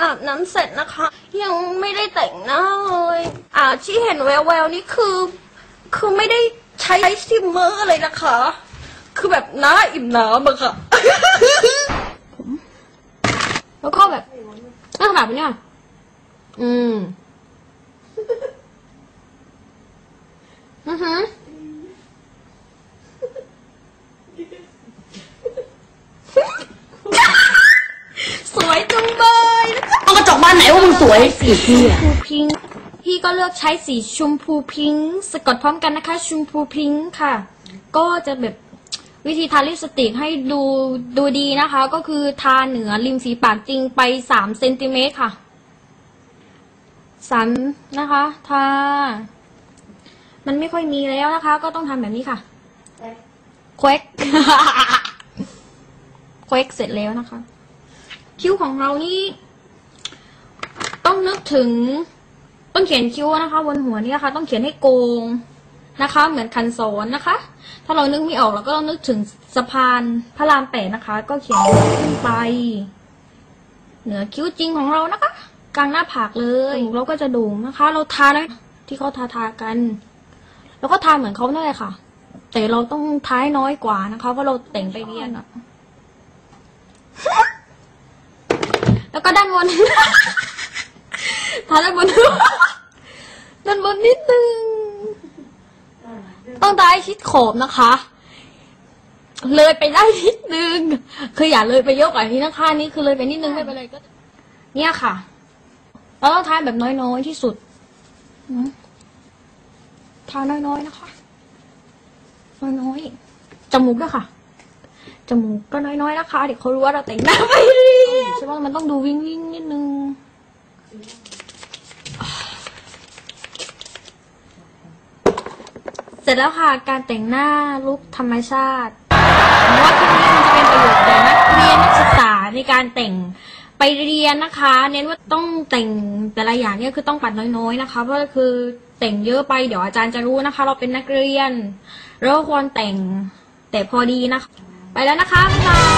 อาบน้ำเสร็จนะคะ ยังไม่ได้แต่งหน้าเลยอ่าที่เห็นแววแววๆนี่คือ คือไม่ได้ใช้สติมเมอร์เลยนะคะ คือแบบหน้าอิ่มน้ำอะค่ะ แล้วก็แบบหน้าแบบเนี้ยอืม อือหือ สวยจังเลย เอากระจกบ้านไหน ว่ามึงสวยสีพี่อะชมพูพิงค์พี่ก็เลือกใช้สีชมพูพิงค์สะกดพร้อมกันนะคะชมพูพิงค์ค่ะ ก็จะแบบวิธีทาลิปสติกให้ดูดูดีนะคะ ก็คือทาเหนือริมฝีปากจริงไปสามเซนติเมตรค่ะสามนะคะทา มันไม่ค่อยมีแล้วนะคะ ก็ต้องทำแบบนี้ค่ะควักควักเสร็จแล้วนะคะ คิ้วของเรานี่ ต้องนึกถึง ต้องเขียนคิ้วนะคะ บนหัวนี่ยค่ะต้องเขียนให้โกงนะคะ เหมือนคันโซนนะคะ ถ้าเรานึกไม่ออกเราก็ต้องนึกถึงสะพานพระรามแปดนะคะ ก็เขียนขึ้นไป เหนือคิ้วจริงของเรานะคะ กลางหน้าผากเลยเราก็จะด่งนะคะ เราทาแล้วที่เขาทาทากัน แล้วก็ทาเหมือนเขานั่นแหละค่ะ แต่เราต้องท้ายน้อยกว่านะคะ เพราะเราแต่งไปเรียนอะแล้วก็ด้านบนาด้านบน ด้านบนนิดนึง ต้องทาให้ชิดขอบนะคะ เลยไปได้นิดนึง คืออย่าเลยไปเยอะกว่านี้นะคะนี่คือเลยไปนิดนึงไม่เป็นไรก็ เนี่ยค่ะ เราต้องทาแบบน้อยๆที่สุดทาน้อยๆนะคะ น้อยๆ จมูกด้วยค่ะ จมูกก็น้อยๆนะคะ เดี๋ยวเขารู้ว่าเราแต่งหน้าไม่ดีใช่ป่ะมันต้องดูวิ่งวิ่งๆนิดนึง เสร็จแล้วค่ะการแต่งหน้าลุคธรรมชาติเพราะว่าคลิปนี้มันจะเป็นประโยชน์แก่นักเรียนนักศึกษาในการแต่งไปเรียนนะคะ เน้นว่าต้องแต่งแต่ละอย่างเนี่ยคือต้องปัดน้อยๆนะคะเพราะคือแต่งเยอะไปเดี๋ยวอาจารย์จะรู้นะคะ เราเป็นนักเรียนเราควรแต่งแต่พอดีนะคะ ไปแล้วนะคะบ๊ายบาย